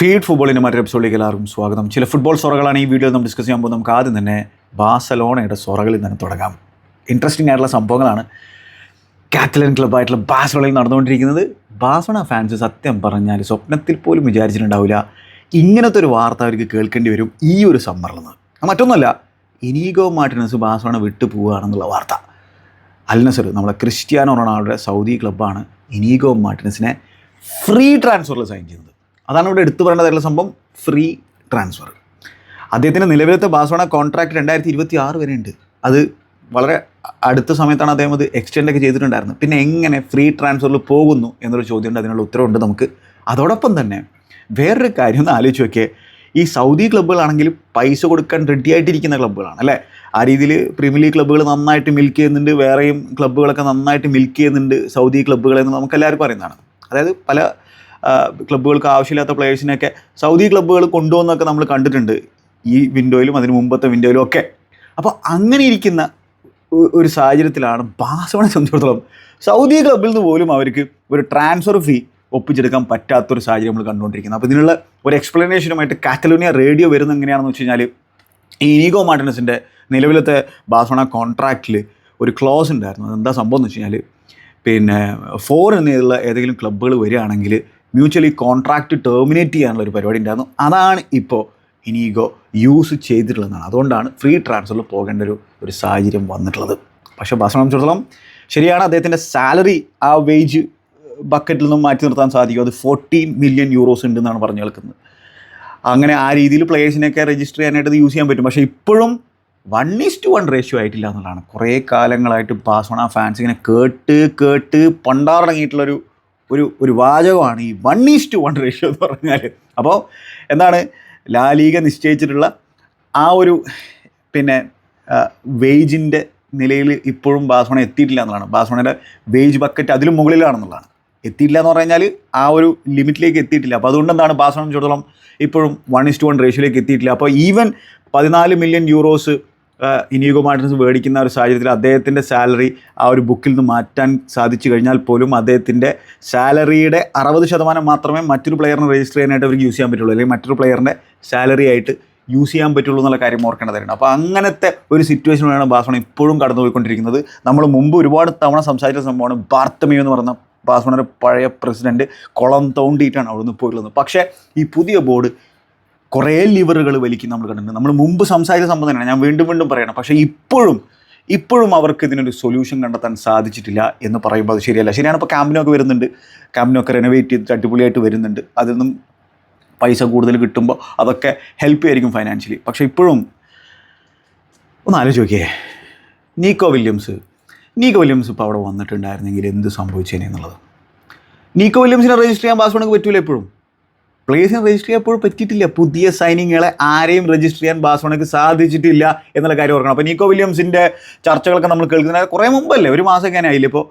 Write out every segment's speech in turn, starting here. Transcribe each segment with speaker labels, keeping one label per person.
Speaker 1: Feed ഫുട്ബോളിന്റെ മറ്റൊരു എപ്പിസോഡിലേക്ക് എല്ലാവർക്കും സ്വാഗതം. ചില ഫുട്ബോൾ സൊറകളാണ് ഈ വീഡിയോ നമ്മൾ ഡിസ്കസ് ചെയ്യാൻ പോകുന്നത്. നമുക്ക് ആദ്യം തന്നെ ബാസലോണയുടെ സൊറകളിൽ തന്നെ തുടങ്ങാം. ഇൻട്രസ്റ്റിംഗ് ആയിട്ടുള്ള സംഭവങ്ങളാണ് കാറ്റലൻ ക്ലബ്ബായിട്ടുള്ള ബാസലോണയിൽ നടന്നുകൊണ്ടിരിക്കുന്നത്. ബാസലോണ ഫാൻസ് സത്യം പറഞ്ഞാൽ സ്വപ്നത്തിൽ പോലും വിചാരിച്ചിട്ടുണ്ടാവില്ല. ഇങ്ങനത്തെ ഒരു വാർത്ത അവർക്ക് കേൾക്കേണ്ടി വരും ഈ ഒരു സമ്മറിൽ നിന്ന്. മറ്റൊന്നുമല്ല ഇനീഗോ മാർട്ടിനസ് ബാസോണ വിട്ടു പോവുകയാണെന്നുള്ള വാർത്ത. അൽനസർ നമ്മളെ ക്രിസ്ത്യാനോ റൊണാൾഡോയുടെ സൗദി ക്ലബ്ബാണ് ഇനീഗോ മാർട്ടിനസിനെ ഫ്രീ ട്രാൻസ്ഫറിൽ സൈൻ ചെയ്യുന്നത്. അതാണ് ഇവിടെ എടുത്തു പറയേണ്ടതായിട്ടുള്ള സംഭവം. ഫ്രീ ട്രാൻസ്ഫർ അദ്ദേഹത്തിന്റെ നിലവിലത്തെ ബാസോണ കോൺട്രാക്ട് രണ്ടായിരത്തി ഇരുപത്തി ആറ് വരെ ഉണ്ട്. അത് വളരെ അടുത്ത സമയത്താണ് അദ്ദേഹം അത് എക്സ്റ്റെൻഡ് ഒക്കെ ചെയ്തിട്ടുണ്ടായിരുന്നത്. പിന്നെ എങ്ങനെ ഫ്രീ ട്രാൻസ്ഫറിൽ പോകുന്നു എന്നൊരു ചോദ്യമുണ്ട്. അതിനുള്ള ഉത്തരവുണ്ട് നമുക്ക്. അതോടൊപ്പം തന്നെ വേറൊരു കാര്യം ഒന്ന് ആലോചിച്ച് നോക്കിയേ. ഈ സൗദി ക്ലബ്ബുകളാണെങ്കിൽ പൈസ കൊടുക്കാൻ റെഡി ആയിട്ടിരിക്കുന്ന ക്ലബ്ബുകളാണ് അല്ലേ? ആ രീതിയിൽ പ്രീമിയർ ലീഗ് ക്ലബ്ബുകൾ നന്നായിട്ട് മിൽക്ക് ചെയ്യുന്നുണ്ട്. വേറെയും ക്ലബ്ബുകളൊക്കെ നന്നായിട്ട് മിൽക്ക് ചെയ്യുന്നുണ്ട് സൗദി ക്ലബ്ബുകളെന്ന് നമുക്ക് എല്ലാവർക്കും അറിയുന്നതാണ്. അതായത് പല ക്ലബ്ബുകൾക്ക് ആവശ്യമില്ലാത്ത പ്ലേയേഴ്സിനെയൊക്കെ സൗദി ക്ലബ്ബുകൾ കൊണ്ടുവന്നൊക്കെ നമ്മൾ കണ്ടിട്ടുണ്ട്. ഈ വിൻഡോയിലും അതിന് മുമ്പത്തെ വിൻഡോയിലും ഒക്കെ. അപ്പോൾ അങ്ങനെ ഇരിക്കുന്ന ഒരു സാഹചര്യത്തിലാണ് ബാസോണെ സംബന്ധിച്ചിടത്തോളം സൗദി ക്ലബ്ബിൽ നിന്ന് പോലും അവർക്ക് ഒരു ട്രാൻസ്ഫർ ഫീ ഒപ്പിച്ചെടുക്കാൻ പറ്റാത്തൊരു സാഹചര്യം നമ്മൾ കണ്ടുകൊണ്ടിരിക്കുന്നത്. അപ്പോൾ ഇതിനുള്ള ഒരു എക്സ്പ്ലനേഷനുമായിട്ട് കാറ്റലോണിയ റേഡിയോ വരുന്നത് എങ്ങനെയാണെന്ന് വെച്ച് കഴിഞ്ഞാൽ ഈ ഇനീഗോ മാർട്ടിനസിന്റെ നിലവിലത്തെ ബാസോണ കോൺട്രാക്റ്റിൽ ഒരു ക്ലോസ് ഉണ്ടായിരുന്നു. അതെന്താ സംഭവം എന്ന് വെച്ച് കഴിഞ്ഞാൽ പിന്നെ ഫോർ എന്നുള്ള ഏതെങ്കിലും ക്ലബ്ബുകൾ വരികയാണെങ്കിൽ മ്യൂച്വലി കോൺട്രാക്റ്റ് ടെർമിനേറ്റ് ചെയ്യാനുള്ള ഒരു പരിപാടി ഉണ്ടായിരുന്നു. അതാണ് ഇപ്പോൾ ഇനീഗോ യൂസ് ചെയ്തിട്ടുള്ളതാണ് അതുകൊണ്ടാണ് ഫ്രീ ട്രാൻസ്ഫറിൽ പോകേണ്ട ഒരു ഒരു സാഹചര്യം വന്നിട്ടുള്ളത്. പക്ഷേ ബാസോണ സംബന്ധിച്ചിടത്തോളം ശരിയാണ് അദ്ദേഹത്തിന്റെ സാലറി ആ വേജ് ബക്കറ്റിൽ നിന്നും മാറ്റി നിർത്താൻ സാധിക്കും. അത് ഫോർട്ടീൻ മില്യൺ യൂറോസ് ഉണ്ടെന്നാണ് പറഞ്ഞു കേൾക്കുന്നത്. അങ്ങനെ ആ രീതിയിൽ പ്ലേയേഴ്സിനെയൊക്കെ രജിസ്റ്റർ ചെയ്യാനായിട്ട് യൂസ് ചെയ്യാൻ പറ്റും. പക്ഷേ ഇപ്പോഴും one is to one ratio ആയിട്ടില്ല എന്നുള്ളതാണ്. കുറേ കാലങ്ങളായിട്ട് ബാസോണ ഫാൻസ് ഇങ്ങനെ കേട്ട് കേട്ട് പണ്ടാറടങ്ങിയിട്ടുള്ളൊരു ഒരു ഒരു വാചകമാണ് ഈ one is to one ratio എന്ന് പറഞ്ഞാൽ അപ്പോൾ എന്താണ്? ലാലീഗ നിശ്ചയിച്ചിട്ടുള്ള ആ ഒരു പിന്നെ വേജിന്റെ നിലയിൽ ഇപ്പോഴും ബാസ്മണ എത്തിയിട്ടില്ല എന്നുള്ളതാണ്. ബാസ്മണയുടെ വേജ് ബക്കറ്റ് അതിലും മുകളിലാണെന്നുള്ളതാണ്. എത്തിയില്ല എന്ന് പറഞ്ഞാൽ ആ ഒരു ലിമിറ്റിലേക്ക് എത്തിയിട്ടില്ല. അപ്പോൾ അതുകൊണ്ട് എന്താണ് ബാസോണ ചോദിച്ചോളം ഇപ്പോഴും വൺ ഇസ് ടു വൺ റേഷ്യോയിലേക്ക് എത്തിയിട്ടില്ല. അപ്പോൾ ഈവൻ പതിനാല് മില്യൺ യൂറോസ് ഇനിയോഗോ മാർട്ടിൻസ് മേടിക്കുന്ന ഒരു സാഹചര്യത്തിൽ അദ്ദേഹത്തിന്റെ സാലറി ആ ഒരു ബുക്കിൽ നിന്ന് മാറ്റാൻ സാധിച്ചു കഴിഞ്ഞാൽ പോലും അദ്ദേഹത്തിന്റെ സാലറിയുടെ അറുപത് ശതമാനം മാത്രമേ മറ്റൊരു പ്ലെയറിനെ രജിസ്റ്റർ ചെയ്യാനായിട്ട് അവർക്ക് യൂസ് ചെയ്യാൻ പറ്റുള്ളൂ. അല്ലെങ്കിൽ മറ്റൊരു പ്ലെയറിന്റെ സാലറി ആയിട്ട് യൂസ് ചെയ്യാൻ പറ്റുള്ളൂ എന്നുള്ള കാര്യം ഓർക്കേണ്ടതായിരുന്നു അപ്പോൾ അങ്ങനത്തെ ഒരു സിറ്റുവേഷനിലാണ് ബാസോണ ഇപ്പോഴും കടന്നുപോയിക്കൊണ്ടിരിക്കുന്നത്. നമ്മൾ മുമ്പ് ഒരുപാട് തവണ സംസാരിച്ച സംഭവമാണ് ബാർത്തമിയോ എന്ന് പറഞ്ഞ ബാസോണയുടെ പഴയ പ്രസിഡന്റ് കുളം തോണ്ടിയിട്ടാണ് അവിടുന്ന് പോയിട്ടുള്ളത് പക്ഷേ ഈ പുതിയ ബോർഡ് കുറേ ലിവറുകൾ വലിക്കും നമ്മൾ കണ്ടിട്ടുണ്ട്. നമ്മൾ മുമ്പ് സംസാരിച്ച സംഭവം തന്നെയാണ്. ഞാൻ വീണ്ടും വീണ്ടും പറയണം. പക്ഷേ ഇപ്പോഴും ഇപ്പോഴും അവർക്ക് ഇതിനൊരു സൊല്യൂഷൻ കണ്ടെത്താൻ സാധിച്ചിട്ടില്ല എന്ന് പറയുമ്പോൾ അത് ശരിയല്ല. ശരിയാണ് ഇപ്പോൾ ക്യാമ്പിനൊക്കെ വരുന്നുണ്ട്. ക്യാമ്പിനൊക്കെ റെനോവേറ്റ് ചെയ്ത് അടിപൊളിയായിട്ട് വരുന്നുണ്ട്. അതിൽ പൈസ കൂടുതൽ കിട്ടുമ്പോൾ അതൊക്കെ ഹെൽപ്പ് ചെയ്യായിരിക്കും ഫൈനാൻഷ്യലി പക്ഷേ ഇപ്പോഴും ഒന്ന് ആലോചിക്കേ നീക്കോ വില്യംസ്. നീക്കോ വില്യംസ് ഇപ്പോൾ അവിടെ വന്നിട്ടുണ്ടായിരുന്നെങ്കിൽ എന്ത് സംഭവിച്ചേനെ എന്നുള്ളത്? നീക്കോ വില്യംസിനെ രജിസ്റ്റർ ചെയ്യാൻ പാസ്വേഡൊക്കെ പറ്റൂല എപ്പോഴും പ്ലേസിനെ രജിസ്റ്റർ ചെയ്യാൻ എപ്പോഴും പറ്റിയിട്ടില്ല. പുതിയ സൈനിങ്ങളെ ആരെയും രജിസ്റ്റർ ചെയ്യാൻ ബാസ്വാണക്ക് സാധിച്ചിട്ടില്ല എന്നുള്ള കാര്യം ഓർക്കണം. അപ്പോൾ നീക്കോ വില്യംസിന്റെ ചർച്ചകളൊക്കെ നമ്മൾ കേൾക്കുന്നത് കുറേ മുമ്പല്ലേ? ഒരു മാസം ഒക്കെ ആയില്ല ഇപ്പോൾ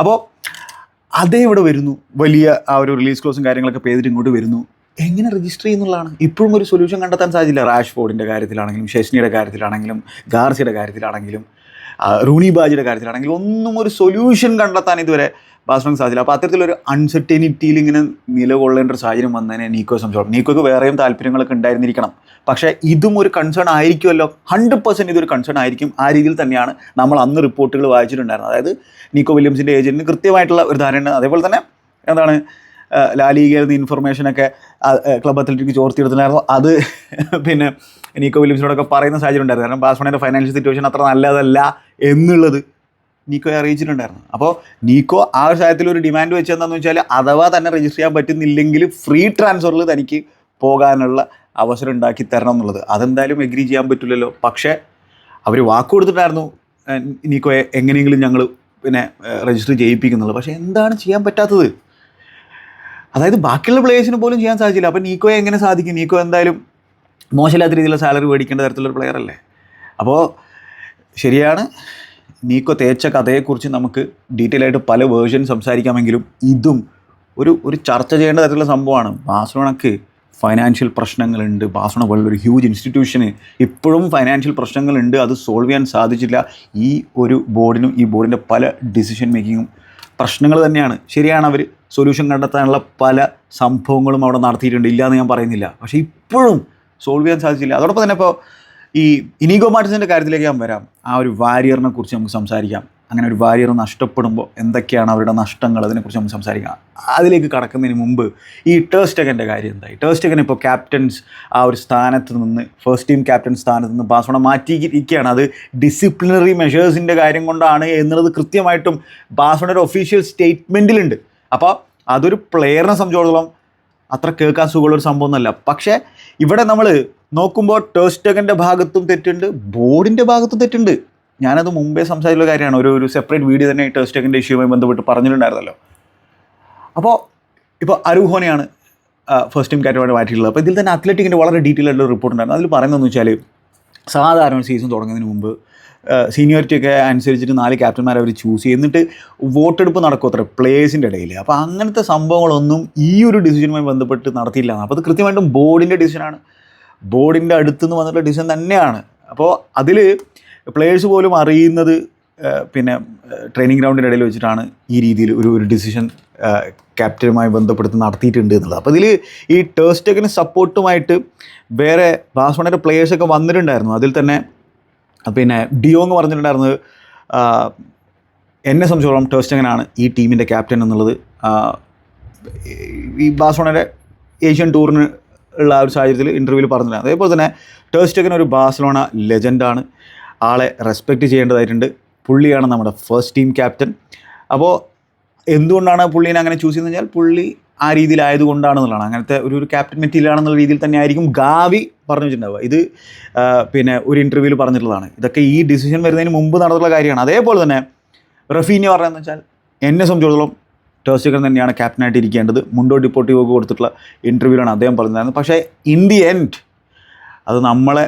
Speaker 1: അപ്പോൾ അതേ ഇവിടെ വരുന്നു. വലിയ ആ ഒരു റിലീസ് ക്ലോസും കാര്യങ്ങളൊക്കെ പേരിട്ട് ഇങ്ങോട്ട് വരുന്നു. എങ്ങനെ രജിസ്റ്റർ ചെയ്യുന്നുള്ളതാണ് ഇപ്പോഴും ഒരു സൊല്യൂഷൻ കണ്ടെത്താൻ സാധിച്ചില്ല. റാഷ് ഫോർഡിന്റെ കാര്യത്തിലാണെങ്കിലും ഷെസ്നിയുടെ കാര്യത്തിലാണെങ്കിലും ഗാർസിയുടെ കാര്യത്തിലാണെങ്കിലും റൂണി ബാജിയുടെ കാര്യത്തിലാണെങ്കിലും ഒന്നും ഒരു സൊല്യൂഷൻ കണ്ടെത്താൻ ഇതുവരെ ബാസ്മൻ സാധിച്ചില്ല അപ്പോൾ അത്തരത്തിലൊരു അൺസെർട്ടനിറ്റിയിൽ ഇങ്ങനെ നിലകൊള്ളേണ്ട ഒരു സാഹചര്യം വന്നതിനെ നീക്കോ സംശയം നീക്കോക്ക് വേറെയും താല്പര്യങ്ങളൊക്കെ ഉണ്ടായിരുന്നിരിക്കണം. പക്ഷേ ഇതും ഒരു കൺസേൺ ആയിരിക്കുമല്ലോ. ഹൺഡ്രഡ് പെർസെന്റ് ഇതൊരു കൺസേൺ ആയിരിക്കും. ആ രീതിയിൽ തന്നെയാണ് നമ്മൾ അന്ന് റിപ്പോർട്ടുകൾ വായിച്ചിട്ടുണ്ടായിരുന്നത്. അതായത് നീക്കോ വില്യംസിന്റെ ഏജന്റിന് കൃത്യമായിട്ടുള്ള ഒരു ധാരണ അതേപോലെ തന്നെ എന്താണ് ലാലിഗയിൽ നിന്ന് ഇൻഫർമേഷനൊക്കെ ക്ലബ് അത്ലറ്റിക് ചോർത്തിയെടുത്തിട്ടുണ്ടായിരുന്നു. അത് പിന്നെ നീക്കോ വില്യംസിനോടൊക്കെ പറയുന്ന സാഹചര്യം ഉണ്ടായിരുന്നു. കാരണം ബാസ്മണിന്റെ ഫൈനാൻഷ്യൽ സിറ്റുവേഷൻ അത്ര നല്ലതല്ല എന്നുള്ളത് നീക്കോയെ അറിയിച്ചിട്ടുണ്ടായിരുന്നു അപ്പോൾ നീക്കോ ആ ഒരു സാഹചര്യത്തിൽ ഒരു ഡിമാൻഡ് വെച്ചതെന്നു വെച്ചാൽ അഥവാ തന്നെ രജിസ്റ്റർ ചെയ്യാൻ പറ്റുന്നില്ലെങ്കിൽ ഫ്രീ ട്രാൻസ്ഫറിൽ തനിക്ക് പോകാനുള്ള അവസരം ഉണ്ടാക്കി തരണം എന്നുള്ളത്. അതെന്തായാലും എഗ്രി ചെയ്യാൻ പറ്റില്ലല്ലോ. പക്ഷേ അവർ വാക്ക് കൊടുത്തിട്ടായിരുന്നു നീക്കോയെ എങ്ങനെയെങ്കിലും ഞങ്ങൾ പിന്നെ രജിസ്റ്റർ ചെയ്യിപ്പിക്കുന്നുള്ളത് പക്ഷേ എന്താണ് ചെയ്യാൻ പറ്റാത്തത്? അതായത് ബാക്കിയുള്ള പ്ലേയേഴ്സിന് പോലും ചെയ്യാൻ സാധിച്ചില്ല. അപ്പോൾ നീക്കോയെ എങ്ങനെ സാധിക്കും? നീക്കോ എന്തായാലും മോശമില്ലാത്ത രീതിയിലുള്ള സാലറി മേടിക്കേണ്ട തരത്തിലുള്ള പ്ലെയർ അല്ലേ? അപ്പോൾ ശരിയാണ്. നീക്കോ തേച്ച കഥയെക്കുറിച്ച് നമുക്ക് ഡീറ്റെയിൽ ആയിട്ട് പല വേർഷൻ സംസാരിക്കാമെങ്കിലും ഇതും ഒരു ഒരു ചർച്ച ചെയ്യേണ്ട തരത്തിലുള്ള സംഭവമാണ്. ബാഴ്സലോണക്ക് ഫൈനാൻഷ്യൽ പ്രശ്നങ്ങളുണ്ട്. ബാഴ്സലോണ പോലുള്ളൊരു ഹ്യൂജ് ഇൻസ്റ്റിറ്റ്യൂഷന് ഇപ്പോഴും ഫൈനാൻഷ്യൽ പ്രശ്നങ്ങളുണ്ട്. അത് സോൾവ് ചെയ്യാൻ സാധിച്ചില്ല. ഈ ഒരു ബോർഡിനും ഈ ബോർഡിന്റെ പല ഡിസിഷൻ മേക്കിങ്ങും പ്രശ്നങ്ങൾ തന്നെയാണ്. ശരിയാണ് അവർ സൊല്യൂഷൻ കണ്ടെത്താനുള്ള പല സംഭവങ്ങളും അവിടെ നടത്തിയിട്ടുണ്ട്. ഇല്ല എന്ന് ഞാൻ പറയുന്നില്ല. പക്ഷേ ഇപ്പോഴും സോൾവ് ചെയ്യാൻ സാധിച്ചില്ല. അതോടൊപ്പം തന്നെ ഇപ്പോൾ ഈ ഇനീഗോ മാർട്ടിൻസിന്റെ കാര്യത്തിലേക്ക് ഞാൻ വരാം. ആ ഒരു വാരിയറിനെ കുറിച്ച് നമുക്ക് സംസാരിക്കാം. അങ്ങനെ ഒരു വാരിയർ നഷ്ടപ്പെടുമ്പോൾ എന്തൊക്കെയാണ് അവരുടെ നഷ്ടങ്ങൾ? അതിനെക്കുറിച്ച് നമുക്ക് സംസാരിക്കാം. അതിലേക്ക് കടക്കുന്നതിന് മുമ്പ് ഈ ടേസ്റ്റകന്റെ കാര്യം എന്തായി? ടേസ്റ്റകൻ ഇപ്പോൾ ക്യാപ്റ്റൻസ് ആ ഒരു സ്ഥാനത്ത് നിന്ന് ഫസ്റ്റ് ടീം ക്യാപ്റ്റൻ സ്ഥാനത്ത് നിന്ന് ബാസോണ മാറ്റിയിരിക്കുകയാണ്. അത് ഡിസിപ്ലിനറി മെഷേഴ്സിന്റെ കാര്യം കൊണ്ടാണ് എന്നുള്ളത് കൃത്യമായിട്ടും ബാസോണയുടെ ഒഫീഷ്യൽ സ്റ്റേറ്റ്മെന്റിലുണ്ട് അപ്പോൾ അതൊരു പ്ലെയറിനെ സംബന്ധിച്ചിടത്തോളം അത്ര കേൾക്കാൻ സുഖമുള്ള ഒരു സംഭവം ഒന്നല്ല പക്ഷേ ഇവിടെ നമ്മൾ നോക്കുമ്പോൾ ടേസ്റ്റകന്റെ ഭാഗത്തും തെറ്റുണ്ട് ബോർഡിന്റെ ഭാഗത്തും തെറ്റുണ്ട്. ഞാനത് മുമ്പേ സംസാരിച്ചുള്ള കാര്യമാണ്. ഒരു ഒരു സെപ്പറേറ്റ് വീഡിയോ തന്നെ ടേസ്റ്റകന്റെ ഇഷ്യൂവുമായി ബന്ധപ്പെട്ട് പറഞ്ഞിട്ടുണ്ടായിരുന്നല്ലോ. അപ്പോൾ ഇപ്പോൾ അരൂഹോനെയാണ് ഫസ്റ്റ് ടീം കാറ്റഗറി മാറ്റിയിട്ടുള്ളത്. അപ്പോൾ ഇതിൽ തന്നെ അത്ലറ്റിക്കിന്റെ വളരെ ഡീറ്റെയിൽ ആയിട്ടുള്ള റിപ്പോർട്ട് ഉണ്ടായിരുന്നു. അതിൽ പറയുന്നതെന്ന് വെച്ചാൽ സാധാരണ സീസൺ തുടങ്ങുന്നതിന് മുമ്പ് സീനിയോറിറ്റി ഒക്കെ അനുസരിച്ചിട്ട് നാല് ക്യാപ്റ്റന്മാരെ അവർ ചൂസ് ചെയ്യും. എന്നിട്ട് വോട്ടെടുപ്പ് നടക്കും അത്ര പ്ലേയേഴ്സിന്റെ ഇടയിൽ അപ്പോൾ അങ്ങനത്തെ സംഭവങ്ങളൊന്നും ഈ ഒരു ഡിസിഷനുമായി ബന്ധപ്പെട്ട് നടത്തിയില്ല. അപ്പോൾ അത് കൃത്യമായിട്ടും ബോർഡിന്റെ ഡിസിഷനാണ് ബോർഡിന്റെ അടുത്തുനിന്ന് വന്നിട്ടുള്ള ഡിസിഷൻ തന്നെയാണ്. അപ്പോൾ അതിൽ പ്ലേയേഴ്സ് പോലും അറിയുന്നത് പിന്നെ ട്രെയിനിങ് ഗ്രൗണ്ടിന്റെ ഇടയിൽ വെച്ചിട്ടാണ് ഈ രീതിയിൽ ഒരു ഒരു ഡിസിഷൻ ക്യാപ്റ്റനുമായി ബന്ധപ്പെടുത്തി നടത്തിയിട്ടുണ്ട് എന്നുള്ളത്. അപ്പോൾ ഇതിൽ ഈ ടേസ്റ്റക്കിന് സപ്പോർട്ടുമായിട്ട് വേറെ ബാസ്മണിന്റെ പ്ലേയേഴ്സൊക്കെ വന്നിട്ടുണ്ടായിരുന്നു. അതിൽ തന്നെ പിന്നെ ഡിയോങ് പറഞ്ഞിട്ടുണ്ടായിരുന്നത് ആ, എന്നെ സംബന്ധിച്ചോളം എങ്ങനെയാണ് ഈ ടീമിന്റെ ക്യാപ്റ്റൻ എന്നുള്ളത്. ഈ ബാസോണയുടെ ഏഷ്യൻ ടൂറിന് ഉള്ള ആ ഒരു സാഹചര്യത്തിൽ ഇന്റർവ്യൂവിൽ പറഞ്ഞിട്ടുണ്ട് അതേപോലെ തന്നെ ടേസ്റ്റക്കൻ ഒരു ബാഴ്സലോണ ലെജൻഡാണ് ആളെ റെസ്പെക്റ്റ് ചെയ്യേണ്ടതായിട്ടുണ്ട്. പുള്ളിയാണ് നമ്മുടെ ഫസ്റ്റ് ടീം ക്യാപ്റ്റൻ അപ്പോൾ എന്തുകൊണ്ടാണ് പുള്ളീനെ അങ്ങനെ ചൂസ് ചെയ്യുന്നത് കഴിഞ്ഞാൽ പുള്ളി ആ രീതിയിലായതുകൊണ്ടാണെന്നുള്ളതാണ് അങ്ങനത്തെ ഒരു ഒരു ക്യാപ്റ്റൻ മെറ്റീരിയൽ ആണെന്നുള്ള രീതിയിൽ തന്നെ ആയിരിക്കും ഗാവി പറഞ്ഞു വെച്ചിട്ടുണ്ടാവുക ഇത് പിന്നെ ഒരു ഇന്റർവ്യൂവിൽ പറഞ്ഞിട്ടുള്ളതാണ്. ഇതൊക്കെ ഈ ഡിസിഷൻ വരുന്നതിന് മുമ്പ് നടന്നിട്ടുള്ള കാര്യമാണ്. അതേപോലെ തന്നെ റഫീനി പറയുന്നത് വെച്ചാൽ എന്നെ സംബന്ധിച്ചിടത്തോളം ടേസ്റ്റക്കൻ തന്നെയാണ് ക്യാപ്റ്റനായിട്ട് ഇരിക്കേണ്ടത്. മുണ്ടോ ഡിപ്പോർട്ടീവോക്ക് കൊടുത്തിട്ടുള്ള ഇന്റർവ്യൂവിലാണ് അദ്ദേഹം പറഞ്ഞിരുന്നത് പക്ഷേ ഇൻ ദി എൻഡ് അത് നമ്മളെ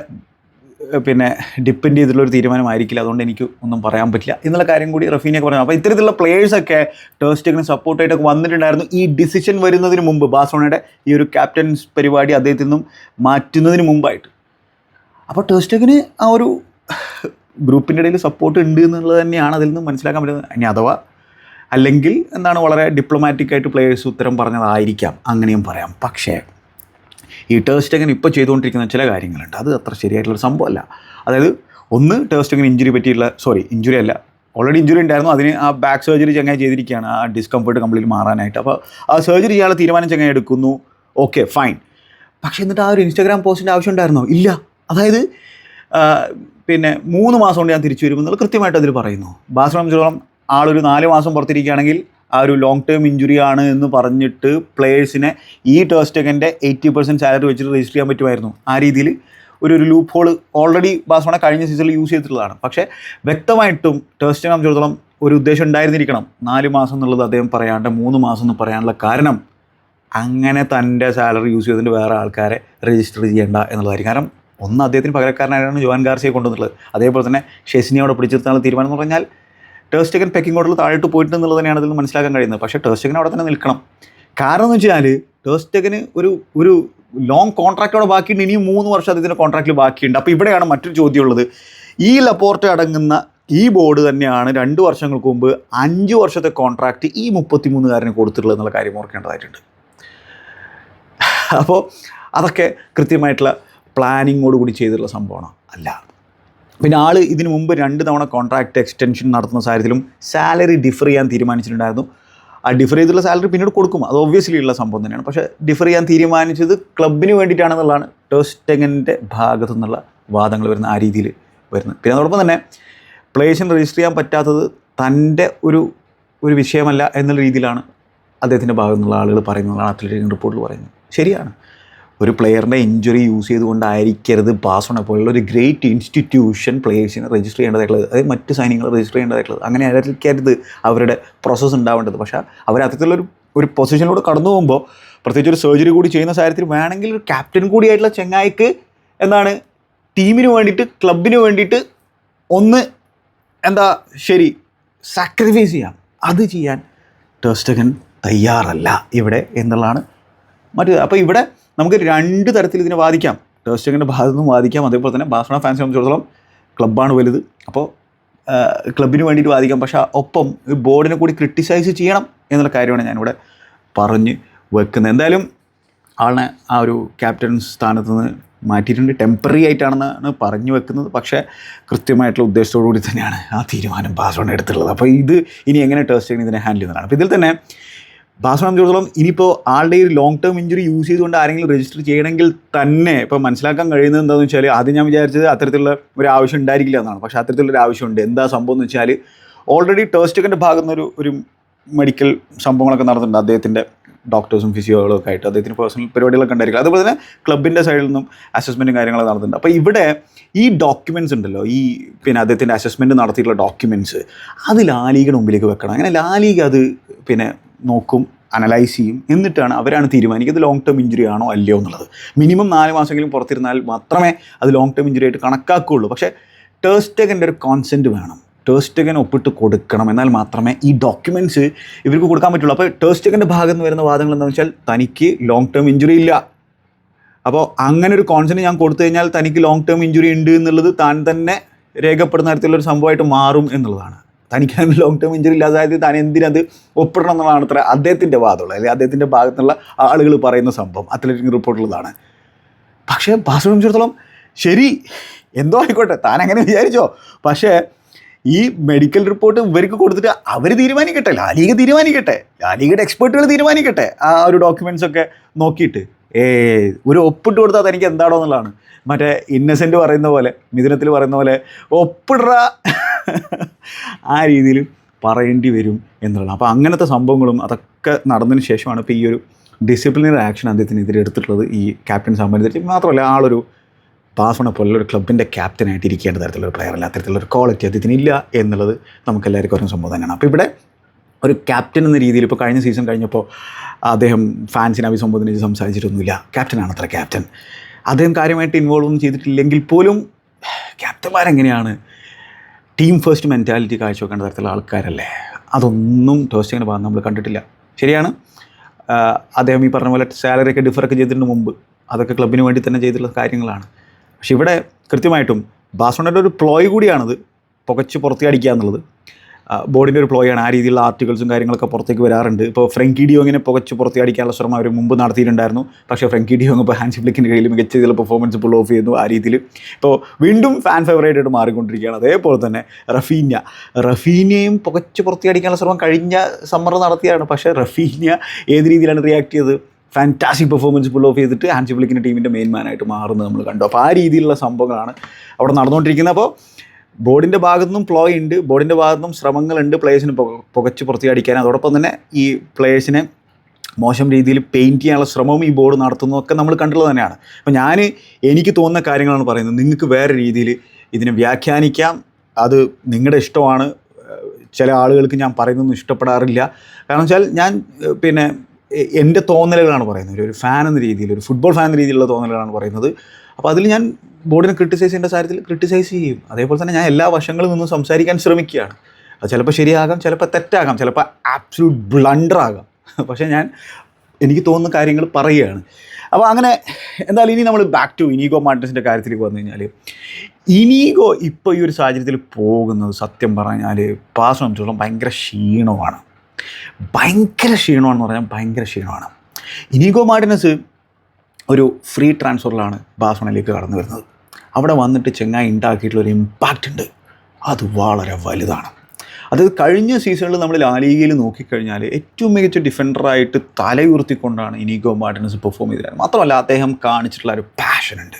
Speaker 1: പിന്നെ ഡിപ്പെൻഡ് ചെയ്തിട്ടുള്ള ഒരു തീരുമാനമായിരിക്കില്ല. അതുകൊണ്ട് എനിക്ക് ഒന്നും പറയാൻ പറ്റില്ല. എന്നുള്ള കാര്യം കൂടി റഫീനൊക്കെ പറഞ്ഞു അപ്പോൾ ഇത്തരത്തിലുള്ള പ്ലേയേഴ്സൊക്കെ ടേസ്റ്റക്കിന് സപ്പോർട്ടായിട്ടൊക്കെ വന്നിട്ടുണ്ടായിരുന്നു. ഈ ഡിസിഷൻ വരുന്നതിന് മുമ്പ് ബാസോണയുടെ ഈ ഒരു ക്യാപ്റ്റൻസ് പരിപാടി അദ്ദേഹത്തിൽ നിന്നും മാറ്റുന്നതിന് മുമ്പായിട്ട്. അപ്പോൾ ടേസ്റ്റക്കിന് ആ ഒരു ഗ്രൂപ്പിന്റെ ഇടയിൽ സപ്പോർട്ട് ഉണ്ട് എന്നുള്ളത് തന്നെയാണ് അതിൽ നിന്ന് മനസ്സിലാക്കാൻ പറ്റുന്നത്. ഇനി അഥവാ അല്ലെങ്കിൽ എന്താണ് വളരെ ഡിപ്ലോമാറ്റിക്കായിട്ട് പ്ലേയേഴ്സ് ഉത്തരം പറഞ്ഞതായിരിക്കാം. അങ്ങനെയും പറയാം. പക്ഷേ ഈ ടേസ്റ്റങ്ങൻ ഇപ്പോൾ ചെയ്തുകൊണ്ടിരിക്കുന്ന ചില കാര്യങ്ങളുണ്ട്. അത് അത്ര ശരിയായിട്ടുള്ള സംഭവമല്ല. അതായത് ഒന്ന് ടേസ്റ്റങ്ങൻ ഇഞ്ചുറി പറ്റിയിട്ടുള്ള സോറി ഇഞ്ചുറി അല്ല. ഓൾറെഡി ഇഞ്ചുറി ഉണ്ടായിരുന്നു. അതിന് ആ ബാക്ക് സർജറി ചങ്ങായി ചെയ്തിരിക്കുകയാണ്. ആ ഡിസ്കംഫർട്ട് കംപ്ലീറ്റ് മാറാനായിട്ട്. അപ്പോൾ ആ സർജറി ചെയ്യാനുള്ള തീരുമാനം ചങ്ങായി എടുക്കുന്നു. ഓക്കെ ഫൈൻ പക്ഷേ എന്നിട്ട് ആ ഒരു ഇൻസ്റ്റാഗ്രാം പോസ്റ്റിന്റെ ആവശ്യം ഉണ്ടായിരുന്നോ? ഇല്ല. അതായത് പിന്നെ മൂന്ന് മാസം കൊണ്ട് ഞാൻ തിരിച്ചു വരുമെന്നുള്ളത് കൃത്യമായിട്ട് അതിൽ പറയുന്നു. ബാസിനെ സംബന്ധിച്ചിടത്തോളം ആളൊരു നാല് മാസം പുറത്തിരിക്കുകയാണെങ്കിൽ ആ ഒരു ലോങ് ടേം ഇഞ്ചുറി ആണ് എന്ന് പറഞ്ഞിട്ട് പ്ലേയേഴ്സിനെ ഈ ടേസ്റ്റക്കന്റെ എയ്റ്റി പെർസെന്റ് സാലറി വെച്ചിട്ട് രജിസ്റ്റർ ചെയ്യാൻ പറ്റുമായിരുന്നു. ആ രീതിയിൽ ഒരു ഒരു ലൂപ്പ് ഹോൾ ഓൾറെഡി ബാസ്മണ കഴിഞ്ഞ സീസണിൽ യൂസ് ചെയ്തിട്ടുള്ളതാണ്. പക്ഷേ വ്യക്തമായിട്ടും ടേസ്റ്റിനെ സംബന്ധിച്ചിടത്തോളം ഒരു ഉദ്ദേശം ഉണ്ടായിരുന്നിരിക്കണം. നാല് മാസം എന്നുള്ളത് അദ്ദേഹം പറയാണ്ട് മൂന്ന് മാസം എന്ന് പറയാനുള്ള കാരണം അങ്ങനെ തന്റെ സാലറി യൂസ് ചെയ്തിട്ട് വേറെ ആൾക്കാരെ രജിസ്റ്റർ ചെയ്യേണ്ട എന്നുള്ളതായിരിക്കും. കാരണം ഒന്ന് അദ്ദേഹത്തിന് പകരക്കാരനായിട്ടാണ് ജോൻ ഗാർസിയെ കൊണ്ടുവന്നിട്ടുള്ളത്. അതേപോലെ തന്നെ ഷെസിനെ അവിടെ പിടിച്ചിരുത്താനുള്ള തീരുമാനം എന്ന് പറഞ്ഞാൽ ടേസ്റ്റക്കൻ പെക്കിംഗ് ഓർഡറിൽ താഴോട്ട് പോയിട്ട് എന്നുള്ളത് തന്നെയാണ് നിന്ന് മനസ്സിലാക്കാൻ കഴിയുന്നത്. പക്ഷേ ടേസ്റ്റക്കൻ അവിടെ തന്നെ നിൽക്കണം. കാരണം എന്ന് വെച്ചാൽ ടേസ്റ്റക്കന് ഒരു ഒരു ലോങ് കോൺട്രാക്റ്റോടെ ബാക്കിയുണ്ട് ഇനിയും മൂന്ന് വർഷം അദ്ദേഹത്തിന്റെ കോൺട്രാക്റ്റിൽ ബാക്കിയുണ്ട്. അപ്പോൾ ഇവിടെയാണ് മറ്റൊരു ചോദ്യമുള്ളത്. ഈ ലപ്പോർട്ട് അടങ്ങുന്ന ഈ ബോർഡ് തന്നെയാണ് രണ്ട് വർഷങ്ങൾക്ക് മുമ്പ് അഞ്ച് വർഷത്തെ കോൺട്രാക്റ്റ് ഈ മുപ്പത്തിമൂന്നുകാരന് കൊടുത്തിട്ടുള്ളത് എന്നുള്ള കാര്യം ഓർക്കേണ്ടതായിട്ടുണ്ട്. അപ്പോൾ അതൊക്കെ കൃത്യമായിട്ടുള്ള പ്ലാനിങ്ങോട് കൂടി ചെയ്തിട്ടുള്ള സംഭവമാണ്. അല്ല പിന്നെ ആൾ ഇതിനു മുമ്പ് രണ്ട് തവണ കോൺട്രാക്റ്റ് എക്സ്റ്റൻഷൻ നടത്തുന്ന സാഹചര്യത്തിലും സാലറി ഡിഫർ ചെയ്യാൻ തീരുമാനിച്ചിട്ടുണ്ടായിരുന്നു. ആ ഡിഫർ ചെയ്തുള്ള സാലറി പിന്നീട് കൊടുക്കും. അത് ഒബ്വിയസ്ലി ഉള്ള സംഭവം തന്നെയാണ്. പക്ഷേ ഡിഫർ ചെയ്യാൻ തീരുമാനിച്ചത് ക്ലബിന് വേണ്ടിയിട്ടാണെന്നുള്ളതാണ് ടോസ്റ്റെങ്ങന്റെ ഭാഗത്തു നിന്നുള്ള വാദങ്ങൾ വരുന്ന ആ രീതിയിൽ വരുന്നത്. പിന്നെ അതോടൊപ്പം തന്നെ പ്ലേസിന് രജിസ്റ്റർ ചെയ്യാൻ പറ്റാത്തത് തന്റെ ഒരു ഒരു വിഷയമല്ല എന്നുള്ള രീതിയിലാണ് അദ്ദേഹത്തിന്റെ ഭാഗത്തുനിന്നുള്ള ആളുകൾ പറയുന്നതാണ് അത്ലറ്റിക് റിപ്പോർട്ടിൽ പറയുന്നത്. ശരിയാണ്. ഒരു പ്ലെയറിന്റെ ഇഞ്ചുറി യൂസ് ചെയ്തുകൊണ്ടായിരിക്കരുത്. ബാസോണെ പോലുള്ള ഒരു ഗ്രേറ്റ് ഇൻസ്റ്റിറ്റ്യൂഷൻ പ്ലേയേഴ്സിനെ രജിസ്റ്റർ ചെയ്യേണ്ടതായിട്ടുള്ളത്. അതായത് മറ്റ് സൈന്യങ്ങൾ രജിസ്റ്റർ ചെയ്യേണ്ടതായിട്ടുള്ളത്. അങ്ങനെ ആയിരിക്കരുത് അവരുടെ പ്രോസസ്സ് ഉണ്ടാവേണ്ടത്. പക്ഷേ അവർ അത്തരത്തിലുള്ളൊരു ഒരു പൊസിഷനിലൂടെ കടന്നു പോകുമ്പോൾ പ്രത്യേകിച്ച് ഒരു സർജറി കൂടി ചെയ്യുന്ന സാഹചര്യത്തിൽ വേണമെങ്കിൽ ഒരു ക്യാപ്റ്റൻ കൂടിയായിട്ടുള്ള ചെങ്ങായിക്ക് എന്താണ് ടീമിന് വേണ്ടിയിട്ട് ക്ലബിന് വേണ്ടിയിട്ട് ഒന്ന് എന്താ ശരി സാക്രിഫൈസ് ചെയ്യാം. അത് ചെയ്യാൻ ടേസ്റ്റകൻ തയ്യാറല്ല ഇവിടെ എന്നുള്ളതാണ് മറ്റു അപ്പോൾ ഇവിടെ നമുക്ക് രണ്ട് തരത്തിൽ ഇതിനെ വാദിക്കാം. ടേസ്റ്റിങ്ങിന്റെ ഭാഗത്തു നിന്നും വാദിക്കാം. അതേപോലെ തന്നെ ബാഴ്സലോണ ഫാൻസിനെ സംബന്ധിച്ചിടത്തോളം ക്ലബ്ബാണ് വലുത്. അപ്പോൾ ക്ലബിന് വേണ്ടിയിട്ട് വാദിക്കാം. പക്ഷേ ഒപ്പം ബോർഡിനെ കൂടി ക്രിട്ടിസൈസ് ചെയ്യണം എന്നുള്ള കാര്യമാണ് ഞാനിവിടെ പറഞ്ഞ് വെക്കുന്നത്. എന്തായാലും ആളിനെ ആ ഒരു ക്യാപ്റ്റൻ സ്ഥാനത്ത് നിന്ന് മാറ്റിയിട്ടുണ്ട്. ടെമ്പററി ആയിട്ടാണെന്നാണ് പറഞ്ഞു വെക്കുന്നത്. പക്ഷേ കൃത്യമായിട്ടുള്ള ഉദ്ദേശത്തോടു കൂടി തന്നെയാണ് ആ തീരുമാനം ബാസോണ എടുത്തിട്ടുള്ളത്. അപ്പോൾ ഇത് ഇനി എങ്ങനെ ടേസ്റ്റ് ചെയ്യണം ഇതിനെ ഹാൻഡിൽ ചെയ്യുന്നതാണ്. അപ്പോൾ ഇതിൽ തന്നെ ബാസോൺ സംബന്ധിച്ചിടത്തോളം ഇനിയിപ്പോൾ ആളുടെ ഈ ലോങ് ടേം ഇഞ്ചുറി യൂസ് ചെയ്തുകൊണ്ട് ആരെങ്കിലും രജിസ്റ്റർ ചെയ്യണമെങ്കിൽ തന്നെ ഇപ്പോൾ മനസ്സിലാക്കാൻ കഴിയുന്നത് എന്താണെന്ന് വെച്ചാൽ ആദ്യം ഞാൻ വിചാരിച്ചത് അത്തരത്തിലുള്ള ഒരു ആവശ്യം ഉണ്ടായിരിക്കില്ല എന്നാണ്. പക്ഷേ അത്തരത്തിലുള്ള ഒരു ആവശ്യമുണ്ട്. എന്താ സംഭവം എന്ന് വെച്ചാൽ ഓൾറെഡി ടേസ്റ്റൊക്കെ ഭാഗത്തുനിന്ന് ഒരു ഒരു മെഡിക്കൽ സംഭവങ്ങളൊക്കെ നടന്നിട്ടുണ്ട്. അദ്ദേഹത്തിന്റെ ഡോക്ടേഴ്സും ഫിസിയോകളും ഒക്കെ ആയിട്ട്. അദ്ദേഹത്തിന് പേഴ്സണൽ പരിപാടികളൊക്കെ ഉണ്ടായിരിക്കും. അതുപോലെ തന്നെ ക്ലബിന്റെ സൈഡിൽ നിന്നും അസസ്മെന്റും കാര്യങ്ങളൊക്കെ നടന്നിട്ടുണ്ട്. അപ്പോൾ ഇവിടെ ഈ ഡോക്യുമെന്റ്സ് ഉണ്ടല്ലോ ഈ പിന്നെ അദ്ദേഹത്തിന്റെ അസസ്മെന്റ് നടത്തിയിട്ടുള്ള ഡോക്യുമെന്റ്സ് അത് ലാലീഗയുടെ മുമ്പിലേക്ക് വെക്കണം. അങ്ങനെ ലാലീഗ് അത് പിന്നെ നോക്കും അനലൈസ് ചെയ്യും. എന്നിട്ടാണ് അവരാണ് തീരുമാനിക്കുന്നത് ലോങ് ടേം ഇഞ്ചുറി ആണോ അല്ലയോ എന്നുള്ളത്. മിനിമം നാല് മാസമെങ്കിലും പുറത്തിരുന്നാൽ മാത്രമേ അത് ലോങ് ടേം ഇഞ്ചുറി ആയിട്ട് കണക്കാക്കുകയുള്ളൂ. പക്ഷേ ടേസ്റ്റഗന്റെ ഒരു കോൺസെന്റ് വേണം. ടേസ്റ്റഗൻ ഒപ്പിട്ട് കൊടുക്കണം. എന്നാൽ മാത്രമേ ഈ ഡോക്യുമെന്റ്സ് ഇവർക്ക് കൊടുക്കാൻ പറ്റുള്ളൂ. അപ്പോൾ ടേസ്റ്റഗന്റെ ഭാഗത്ത് നിന്ന് വരുന്ന വാദങ്ങൾ എന്താണെന്ന് വെച്ചാൽ തനിക്ക് ലോങ് ടേം ഇഞ്ചുറി ഇല്ല. അപ്പോൾ അങ്ങനെ ഒരു കോൺസെന്റ് ഞാൻ കൊടുത്തു കഴിഞ്ഞാൽ തനിക്ക് ലോങ് ടേം ഇഞ്ചുറി ഉണ്ട് എന്നുള്ളത് താൻ തന്നെ രേഖപ്പെടുന്ന തരത്തിലുള്ള ഒരു സംഭവമായിട്ട് മാറും എന്നുള്ളതാണ്. തനിക്ക് ലോങ് ടേം ഇഞ്ചുറി ഇല്ലാതെ അതായത് താൻ എന്തിനത് ഒപ്പിടണം എന്നുള്ളതാണ് അത്ര അദ്ദേഹത്തിന്റെ വാദമുള്ളത് അല്ലെങ്കിൽ അദ്ദേഹത്തിന്റെ ഭാഗത്തുനിന്നുള്ള ആളുകൾ പറയുന്ന സംഭവം അത്ലറ്റിക് റിപ്പോർട്ടുള്ളതാണ് പക്ഷേ ബാസിനെ സംബന്ധിച്ചിടത്തോളം ശരി എന്തോ ആയിക്കോട്ടെ താൻ അങ്ങനെ വിചാരിച്ചോ. പക്ഷേ ഈ മെഡിക്കൽ റിപ്പോർട്ട് ഇവർക്ക് കൊടുത്തിട്ട് അവർ തീരുമാനിക്കട്ടെ ലാലീഗ തീരുമാനിക്കട്ടെ ലാലീഗയുടെ എക്സ്പേർട്ടുകൾ തീരുമാനിക്കട്ടെ ആ ഒരു ഡോക്യുമെന്റ്സ് ഒക്കെ നോക്കിയിട്ട്. ഒരു ഒപ്പിട്ട് കൊടുത്താൽ തനിക്ക് എന്താണോ എന്നുള്ളതാണ്. മറ്റേ ഇന്നസെന്റ് പറയുന്ന പോലെ മിഥുനത്തിൽ പറയുന്ന പോലെ ഒപ്പിട ആ രീതിയിൽ പറയേണ്ടി വരും എന്നുള്ളതാണ്. അപ്പോൾ അങ്ങനത്തെ സംഭവങ്ങളും അതൊക്കെ നടന്നതിന് ശേഷമാണ് ഇപ്പോൾ ഈ ഒരു ഡിസിപ്ലിനറി ആക്ഷൻ അദ്ദേഹത്തിനെതിരെ എടുത്തിട്ടുള്ളത് ഈ ക്യാപ്റ്റൻ സംബന്ധിച്ച്. മാത്രമല്ല ആളൊരു പാസ്വണ പോലുള്ള ഒരു ക്ലബിന്റെ ക്യാപ്റ്റനായിട്ട് ഇരിക്കേണ്ട തരത്തിലുള്ള ഒരു പ്ലെയർ അല്ല. അത്തരത്തിലുള്ള ഒരു ക്വാളിറ്റി അദ്ദേഹത്തിന് ഇല്ല എന്നുള്ളത് നമുക്ക് എല്ലാവർക്കും ഒരു സംഭവം തന്നെയാണ്. അപ്പോൾ ഇവിടെ ഒരു ക്യാപ്റ്റൻ എന്ന രീതിയിൽ ഇപ്പോൾ കഴിഞ്ഞ സീസൺ കഴിഞ്ഞപ്പോൾ അദ്ദേഹം ഫാൻസിനെ അഭിസംബോധന ചെയ്ത് സംസാരിച്ചിട്ടൊന്നുമില്ല ക്യാപ്റ്റനാണ് അത്ര ക്യാപ്റ്റൻ അദ്ദേഹം കാര്യമായിട്ട് ഇൻവോൾവ് ഒന്നും ചെയ്തിട്ടില്ലെങ്കിൽ പോലും ക്യാപ്റ്റന്മാരെങ്ങനെയാണ് ടീം ഫസ്റ്റ് മെന്റാലിറ്റി കാഴ്ചവെക്കേണ്ട തരത്തിലുള്ള ആൾക്കാരല്ലേ? അതൊന്നും ടോസ്റ്റിങ്ങിന്റെ ഭാഗം നമ്മൾ കണ്ടിട്ടില്ല. ശരിയാണ്. അദ്ദേഹം ഈ പറഞ്ഞ പോലെ സാലറി ഒക്കെ ഡിഫറൊക്കെ ചെയ്തിട്ടുണ്ട് മുമ്പ് അതൊക്കെ ക്ലബിന് വേണ്ടി തന്നെ ചെയ്തിട്ടുള്ള കാര്യങ്ങളാണ്. പക്ഷെ ഇവിടെ കൃത്യമായിട്ടും ബാസോണയുടെ ഒരു പ്ലോയ് കൂടിയാണത്. പുകച്ച് പുറത്തേ അടിക്കുക എന്നുള്ളത്. ബോർഡിന്റെ ഒരു പ്ലോയാണ് ആ രീതിയിലുള്ള ആർട്ടിക്കിൾസും കാര്യങ്ങളൊക്കെ പുറത്തേക്ക് വരാറുണ്ട്. ഇപ്പോൾ ഫ്രങ്കി ഡിയോങ്ങിനെ പുകച്ച് പുറത്തേക്ക് അടിക്കാനുള്ള ശ്രമം അവർ മുമ്പ് നടത്തിയിട്ടുണ്ടായിരുന്നു. പക്ഷേ ഫ്രങ്കി ഡിയോങ് ഇപ്പോൾ ഹാൻസി ഫ്ലിക്കിന്റെ കയ്യിൽ മികച്ച രീതിയിലുള്ള പെർഫോമൻസ് പുൾ ഓഫ് ചെയ്യുന്നു. ആ രീതിയിൽ ഇപ്പോൾ വീണ്ടും ഫാൻ ഫേവറേറ്റ് ആയിട്ട് മാറിക്കൊണ്ടിരിക്കുകയാണ്. അതേപോലെ തന്നെ റഫീന്യ റഫീന്യയും പുകച്ച് പുറത്തേക്ക് അടിക്കാനുള്ള ശ്രമം കഴിഞ്ഞ സമ്മർ നടത്തിയാണ് പക്ഷേ റഫീന്യ ഏത് രീതിയിലാണ് റിയാക്ട് ചെയ്തത്? ഫാന്റാസിക് പെർഫോമൻസ് പുൾ ഓഫ് ചെയ്തിട്ട് ഹാൻസി ഫ്ലിക്കിന്റെ ടീമിന്റെ മെയിൻ മാനായിട്ട് മാറുന്നത് നമ്മൾ കണ്ടു. അപ്പോൾ ആ രീതിയിലുള്ള സംഭവങ്ങളാണ് അവിടെ നടന്നുകൊണ്ടിരിക്കുന്നത്. അപ്പോൾ ബോർഡിന്റെ ഭാഗത്തു നിന്നും പ്ലോ ഉണ്ട് ബോർഡിന്റെ ഭാഗത്തു നിന്നും ശ്രമങ്ങളുണ്ട് പ്ലേയേഴ്സിന് പുകച്ച് പുറത്തേക്ക് അടിക്കാൻ അതോടൊപ്പം തന്നെ ഈ പ്ലേയേഴ്സിനെ മോശം രീതിയിൽ പെയിന്റ് ചെയ്യാനുള്ള ശ്രമവും ഈ ബോർഡ് നടത്തുന്നതൊക്കെ നമ്മൾ കണ്ടുള്ളത് തന്നെയാണ്. അപ്പോൾ ഞാൻ എനിക്ക് തോന്നുന്ന കാര്യങ്ങളാണ് പറയുന്നത്. നിങ്ങൾക്ക് വേറെ രീതിയിൽ ഇതിനെ വ്യാഖ്യാനിക്കാം. അത് നിങ്ങളുടെ ഇഷ്ടമാണ്. ചില ആളുകൾക്ക് ഞാൻ പറയുന്നൊന്നും ഇഷ്ടപ്പെടാറില്ല. കാരണം വെച്ചാൽ ഞാൻ പിന്നെ എന്റെ തോന്നലുകളാണ് പറയുന്നത്. ഒരു ഫാൻ എന്ന രീതിയിൽ ഒരു ഫുട്ബോൾ ഫാൻ എന്ന രീതിയിലുള്ള തോന്നലുകളാണ് പറയുന്നത്. അപ്പോൾ അതിൽ ഞാൻ ബോർഡിനെ ക്രിട്ടിസൈസ് ചെയ്യേണ്ട കാര്യത്തിൽ ക്രിട്ടിസൈസ് ചെയ്യും. അതേപോലെ തന്നെ ഞാൻ എല്ലാ വശങ്ങളിൽ നിന്നും സംസാരിക്കാൻ ശ്രമിക്കുകയാണ്. അത് ചിലപ്പോൾ ശരിയാകാം ചിലപ്പോൾ തെറ്റാകാം ചിലപ്പോൾ ആബ്സലൂട്ട് ബ്ലണ്ടർ ആകാം. പക്ഷേ ഞാൻ എനിക്ക് തോന്നുന്ന കാര്യങ്ങൾ പറയുകയാണ്. അപ്പോൾ അങ്ങനെ എന്തായാലും ഇനി നമ്മൾ ബാക്ക് ടു ഇനീഗോ മാർട്ടിൻസിന്റെ കാര്യത്തിലേക്ക് വന്നു കഴിഞ്ഞാൽ ഇനീഗോ ഇപ്പോൾ ഈ ഒരു സാഹചര്യത്തിൽ പോകുന്നത് സത്യം പറഞ്ഞാൽ പാസ് സംബന്ധിച്ചോളം ഭയങ്കര ക്ഷീണമാണ്. ഭയങ്കര ക്ഷീണമാണെന്ന് പറഞ്ഞാൽ ഭയങ്കര ക്ഷീണമാണ്. ഇനീഗോ മാർട്ടിനസ് ഒരു ഫ്രീ ട്രാൻസ്ഫറിലാണ് ബാസോണയിലേക്ക് കടന്നു വരുന്നത്. അവിടെ വന്നിട്ട് ചെങ്ങായി ഉണ്ടാക്കിയിട്ടുള്ള ഒരു ഇമ്പാക്റ്റ് ഉണ്ട്. അത് വളരെ വലുതാണ്. അത് കഴിഞ്ഞ സീസണിൽ നമ്മൾ ലാലീഗയിൽ നോക്കിക്കഴിഞ്ഞാൽ ഏറ്റവും മികച്ച ഡിഫൻഡറായിട്ട് തലയുർത്തിക്കൊണ്ടാണ് ഇനീഗോ മാർട്ടിനസ് പെർഫോം ചെയ്തിരുന്നത്. മാത്രമല്ല അദ്ദേഹം കാണിച്ചിട്ടുള്ള ഒരു പാഷൻ ഉണ്ട്.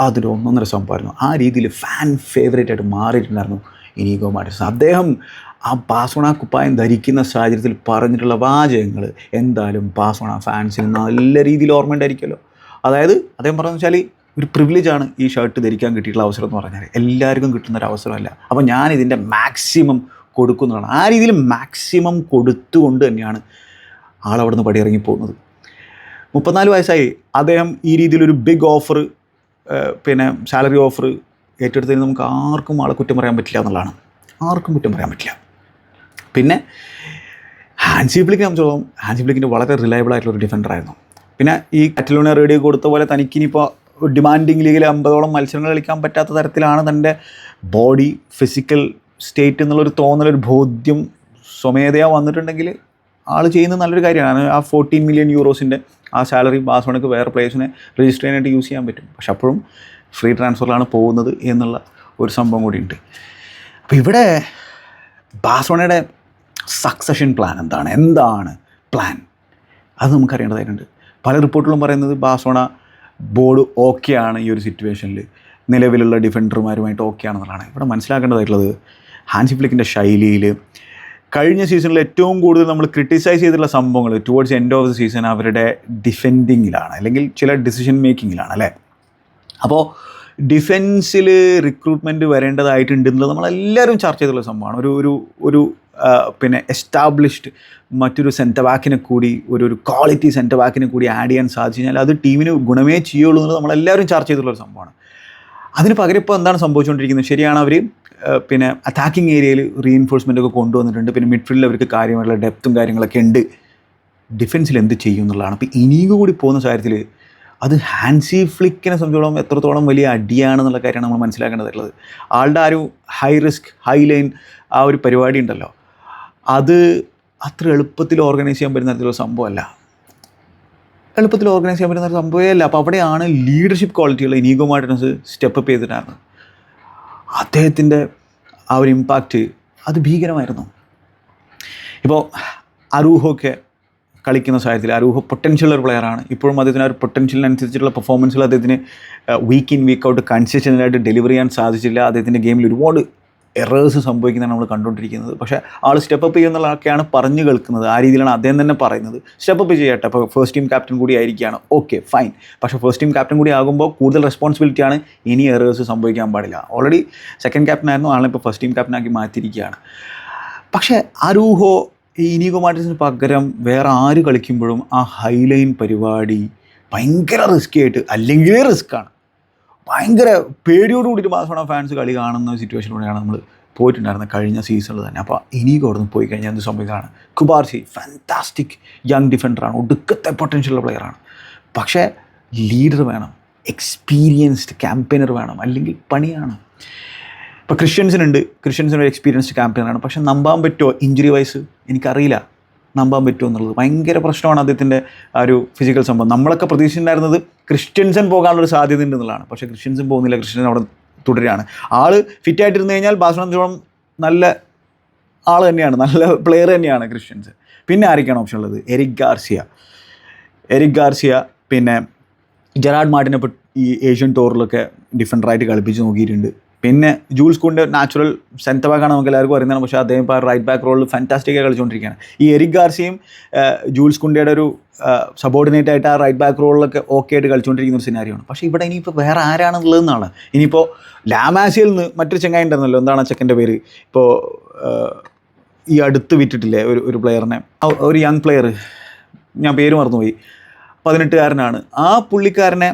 Speaker 1: അതൊരു ഒന്നൊന്നര സംഭവമായിരുന്നു. ആ രീതിയിൽ ഫാൻ ഫേവറേറ്റ് ആയിട്ട് മാറിയിട്ടുണ്ടായിരുന്നു ഇനീഗോ മാർട്ടിനസ്. അദ്ദേഹം ആ ബാസോണ കുപ്പായം ധരിക്കുന്ന സാഹചര്യത്തിൽ പറഞ്ഞിട്ടുള്ള വാചകങ്ങൾ എന്തായാലും ബാസോണ ഫാൻസിന് നല്ല രീതിയിൽ ഓർമ്മയുണ്ടായിരിക്കുമല്ലോ. അതായത് അദ്ദേഹം പറഞ്ഞു വെച്ചാൽ ഒരു പ്രിവിലേജാണ് ഈ ഷർട്ട് ധരിക്കാൻ കിട്ടിയിട്ടുള്ള അവസരം എന്ന് പറഞ്ഞാൽ എല്ലാവർക്കും കിട്ടുന്ന ഒരു അവസരമല്ല. അപ്പോൾ ഞാൻ ഇതിന്റെ മാക്സിമം കൊടുക്കുന്നതാണ്. ആ രീതിയിൽ മാക്സിമം കൊടുത്തുകൊണ്ട് തന്നെയാണ് ആളവിടെ നിന്ന് പടിയിറങ്ങി പോകുന്നത്. മുപ്പത്തിനാല് വയസ്സായി. അദ്ദേഹം ഈ രീതിയിലൊരു ബിഗ് ഓഫർ പിന്നെ സാലറി ഓഫർ ഏറ്റെടുത്തതിന് നമുക്ക് ആർക്കും ആളെ കുറ്റം പറയാൻ പറ്റില്ല എന്നുള്ളതാണ്. ആർക്കും കുറ്റം പറയാൻ പറ്റില്ല. പിന്നെ ഹാൻസി ബ്ലിക്കിനെ സംബന്ധിച്ചോളം ഹാൻസി ബ്ലിക്കിന്റെ വളരെ റിലയബിൾ ആയിട്ടുള്ള ഒരു ഡിഫൻഡർ ആയിരുന്നു. പിന്നെ ഈ കറ്റലോണിയ റേഡിയോ കൊടുത്ത പോലെ തനിക്കിനിപ്പോൾ ഡിമാൻഡിങ് ലീഗിൽ അമ്പതോളം മത്സരങ്ങൾ കളിക്കാൻ പറ്റാത്ത തരത്തിലാണ് തന്റെ ബോഡി ഫിസിക്കൽ സ്റ്റേറ്റ് എന്നുള്ളൊരു തോന്നലൊരു ബോധ്യം സ്വമേധയാ വന്നിട്ടുണ്ടെങ്കിൽ ആൾ ചെയ്യുന്നത് നല്ലൊരു കാര്യമാണ്. ആ ഫോർട്ടീൻ മില്യൺ യൂറോസിന്റെ ആ സാലറി ബാസോണക്ക് വേറെ പ്ലേസിനെ രജിസ്റ്റർ ചെയ്യാനായിട്ട് യൂസ് ചെയ്യാൻ പറ്റും. പക്ഷെ അപ്പോഴും ഫ്രീ ട്രാൻസ്ഫറിലാണ് പോകുന്നത് എന്നുള്ള ഒരു സംഭവം കൂടിയുണ്ട്. അപ്പോൾ ഇവിടെ ബാസോണയുടെ സക്സഷൻ പ്ലാൻ എന്താണ്? എന്താണ് പ്ലാൻ അത് നമുക്കറിയേണ്ടതായിട്ടുണ്ട്. പല റിപ്പോർട്ടുകളും പറയുന്നത് ബാസോണ ബോർഡ് ഓക്കെ ആണ് ഈ ഒരു സിറ്റുവേഷനിൽ നിലവിലുള്ള ഡിഫൻഡർമാരുമായിട്ട് ഓക്കെ ആണെന്നുള്ളതാണ്. ഇവിടെ മനസ്സിലാക്കേണ്ടതായിട്ടുള്ളത് ഹാൻസി ഫ്ലിക്കിന്റെ ശൈലിയിൽ കഴിഞ്ഞ സീസണിൽ ഏറ്റവും കൂടുതൽ നമ്മൾ ക്രിട്ടിസൈസ് ചെയ്തിട്ടുള്ള സംഭവങ്ങൾ towards end of the season അവരുടെ ഡിഫെൻഡിങ്ങിലാണ് അല്ലെങ്കിൽ ചില ഡിസിഷൻ മേക്കിങ്ങിലാണ് അല്ലേ? അപ്പോൾ ഡിഫെൻസിൽ റിക്രൂട്ട്മെന്റ് വരേണ്ടതായിട്ടുണ്ടെന്നുള്ളത് നമ്മളെല്ലാവരും ചർച്ച ചെയ്തിട്ടുള്ള സംഭവമാണ്. ഒരു ഒരു ഒരു പിന്നെ എസ്റ്റാബ്ലിഷ്ഡ് മറ്റൊരു സെന്റർ ബാക്കിനെ കൂടി ഒരു ഒരു ക്വാളിറ്റി സെന്റർ ബാക്കിനെ കൂടി ആഡ് ചെയ്യാൻ സാധിച്ചു കഴിഞ്ഞാൽ അത് ടീമിന് ഗുണമേ ചെയ്യുള്ളൂ എന്നുള്ളത് നമ്മളെല്ലാവരും ചർച്ച ചെയ്തിട്ടുള്ളൊരു സംഭവമാണ്. അതിന് പകരം ഇപ്പോൾ എന്താണ് സംഭവിച്ചുകൊണ്ടിരിക്കുന്നത്? ശരിയാണ് അവർ പിന്നെ അറ്റാക്കിംഗ് ഏരിയയിൽ റീഎൻഫോഴ്സ്മെന്റ് ഒക്കെ കൊണ്ടുവന്നിട്ടുണ്ട്. പിന്നെ മിഡ്ഫീൽഡിൽ അവർക്ക് കാര്യമായിട്ടുള്ള ഡെപ്തും കാര്യങ്ങളൊക്കെ ഉണ്ട്. ഡിഫൻസിൽ എന്ത് ചെയ്യും എന്നുള്ളതാണ്. അപ്പോൾ ഇനിയും കൂടി പോകുന്ന കാര്യത്തിൽ അത് ഹാൻസി ഫ്ലിക്കിനെ സംബന്ധിച്ചോളം എത്രത്തോളം വലിയ അടിയാണെന്നുള്ള കാര്യമാണ് നമ്മൾ മനസ്സിലാക്കേണ്ടതുള്ളത് ആളുടെ ആ ഒരു ഹൈ റിസ്ക് ഹൈ ലൈൻ ആ ഒരു പരിപാടി ഉണ്ടല്ലോ. അത് അത്ര എളുപ്പത്തിൽ ഓർഗനൈസ് ചെയ്യാൻ പറ്റുന്ന തരത്തിലുള്ള സംഭവമല്ല. എളുപ്പത്തിൽ ഓർഗനൈസ് ചെയ്യാൻ പറ്റുന്ന ഒരു സംഭവമേ അല്ല. അപ്പോൾ അവിടെയാണ് ലീഡർഷിപ്പ് ക്വാളിറ്റിയുള്ള ഇനീഗോ മാർട്ടിനസ് സ്റ്റെപ്പ് അപ്പ് അദ്ദേഹത്തിന്റെ ആ ഒരു ഇമ്പാക്റ്റ് അത് ഭീകരമായിരുന്നു. ഇപ്പോൾ അരൂഹൊക്കെ കളിക്കുന്ന സാഹചര്യത്തിൽ അരൂഹ പൊട്ടൻഷ്യൽ ഒരു പ്ലെയറാണ് ഇപ്പോഴും അദ്ദേഹത്തിന് ആ ഒരു പൊട്ടൻഷ്യലിനനുസരിച്ചിട്ടുള്ള പെർഫോമൻസുകൾ അദ്ദേഹത്തിന് വീക്ക് ഇൻ വീക്ക് ഔട്ട് കൺസിസ്റ്റന്റായിട്ട് ഡെലിവർ ചെയ്യാൻ സാധിച്ചില്ല. അദ്ദേഹത്തിന്റെ ഗെയിമിൽ ഒരുപാട് എറേഴ്സ് സംഭവിക്കുന്നതാണ് നമ്മൾ കണ്ടുകൊണ്ടിരിക്കുന്നത്. പക്ഷേ ആൾ സ്റ്റെപ്പ് ചെയ്യുന്നുള്ളതൊക്കെയാണ് പറഞ്ഞു കേൾക്കുന്നത്. ആ രീതിയിലാണ് അദ്ദേഹം തന്നെ പറയുന്നത്. സ്റ്റെപ്പ് ചെയ്യട്ടെ. അപ്പോൾ ഫസ്റ്റ് ടീം ക്യാപ്റ്റൻ കൂടി ആയിരിക്കുകയാണ്. ഓക്കെ ഫൈൻ പക്ഷേ ഫസ്റ്റ് ടീം ക്യാപ്റ്റൻ കൂടി ആകുമ്പോൾ കൂടുതൽ റെസ്പോൺസിബിലിറ്റിയാണ് ഇനി എറേഴ്സ് സംഭവിക്കാൻ പാടില്ല. ഓൾറെഡി സെക്കൻഡ് ക്യാപ്റ്റൻ ആയിരുന്നു. ആളെ ഇപ്പോൾ ഫസ്റ്റ് ടീം ക്യാപ്റ്റനാക്കി മാറ്റിയിരിക്കുകയാണ്. പക്ഷേ അരൂഹോ ഈ ഇനീഗോ മാർട്ടിൻസിന് പകരം വേറെ ആര് കളിക്കുമ്പോഴും ആ ഹൈലൈൻ പരിപാടി ഭയങ്കര റിസ്കി ആയിട്ട് അല്ലെങ്കിലേ റിസ്ക്കാണ് ഭയങ്കര പേടിയോട് കൂടി ബാഴ്സലോണ ഫാൻസ് കളി കാണുന്ന സിറ്റുവേഷനിലൂടെയാണ് നമ്മൾ പോയിട്ടുണ്ടായിരുന്നത് കഴിഞ്ഞ സീസണിൽ തന്നെ. അപ്പോൾ ഇനിയും അവിടെ നിന്ന് പോയി കഴിഞ്ഞാൽ എന്ത് സംഭവിക്കുന്നതാണ് കുബാർസി ഫാന്റാസ്റ്റിക് യങ് ഡിഫൻഡറാണ് ഒടുക്കത്തെ പൊട്ടൻഷ്യലുള്ള പ്ലെയറാണ് പക്ഷേ ലീഡർ വേണം എക്സ്പീരിയൻസ്ഡ് ക്യാമ്പയിനർ വേണം അല്ലെങ്കിൽ പണിയാണ്. ഇപ്പോൾ ക്രിസ്ത്യൻസിനുണ്ട്. ക്രിസ്ത്യൻസിന് ഒരു എക്സ്പീരിയൻസ്ഡ് ക്യാമ്പയിനറാണ് പക്ഷേ നമ്പാൻ പറ്റുമോ ഇഞ്ചുറി വൈസ് എനിക്കറിയില്ല. നമ്പാൻ പറ്റുമോ എന്നുള്ളത്. ഭയങ്കര പ്രശ്നമാണ് അദ്ദേഹത്തിന്റെ ആ ഒരു ഫിസിക്കൽ സംഭവം. നമ്മളൊക്കെ പ്രതീക്ഷിച്ചിട്ടുണ്ടായിരുന്നത് ക്രിസ്ത്യൻസൻ പോകാനുള്ളൊരു സാധ്യത ഉണ്ട് എന്നുള്ളതാണ്. പക്ഷേ ക്രിസ്ത്യൻസും പോകുന്നില്ല ക്രിസ്ത്യൻ അവിടെ തുടരുകയാണ്. ആൾ ഫിറ്റ് ആയിട്ടിരുന്ന് കഴിഞ്ഞാൽ ബാസ്ലോണം നല്ല ആൾ തന്നെയാണ് നല്ല പ്ലെയർ തന്നെയാണ് ക്രിസ്ത്യൻസ്. പിന്നെ ആരൊക്കെയാണ് ഓപ്ഷൻ ഉള്ളത്? Eric Garcia. എരിക് ഗാർസിയ പിന്നെ ജെറാഡ് മാർട്ടിനെ ഈ ഏഷ്യൻ ടൂറിലൊക്കെ ഡിഫൻഡറായിട്ട് കളിപ്പിച്ച് നോക്കിയിട്ടുണ്ട്. പിന്നെ ജൂൾസ് കുണ്ട് നാച്ചുറൽ സെന്റർ ബാക്കാണ് നമുക്ക് എല്ലാവർക്കും അറിയുന്നതാണ്. പക്ഷേ അദ്ദേഹം ഇപ്പോൾ റൈറ്റ് ബാക്ക് റോളിൽ ഫാന്റാസ്റ്റിക്കായി കളിച്ചുകൊണ്ടിരിക്കുകയാണ്. ഈ എരിക് ഗാർസിയും ജൂൾസ് കുണ്ടയുടെ ഒരു സബോർഡിനേറ്റ് ആയിട്ട് ആ റൈറ്റ് ബാക്ക് റോളിലൊക്കെ ഓക്കെ ആയിട്ട് കളിച്ചുകൊണ്ടിരിക്കുന്ന ഒരു സിനാരിയാണ് പക്ഷേ ഇവിടെ ഇനിയിപ്പോൾ വേറെ ആരാണെന്നുള്ളതെന്നാണ് ഇനിയിപ്പോൾ ലാമാസിയിൽ നിന്ന് മറ്റൊരു ചെങ്ങായി ഉണ്ടായിരുന്നല്ലോ. എന്താണ് ചെക്കന്റെ പേര്? ഇപ്പോൾ ഈ അടുത്ത് വിറ്റിട്ടില്ലേ ഒരു ഒരു പ്ലെയറിനെ ഒരു യങ് പ്ലെയർ ഞാൻ പേര് മറന്നുപോയി. പതിനെട്ടുകാരനാണ്. ആ പുള്ളിക്കാരനെ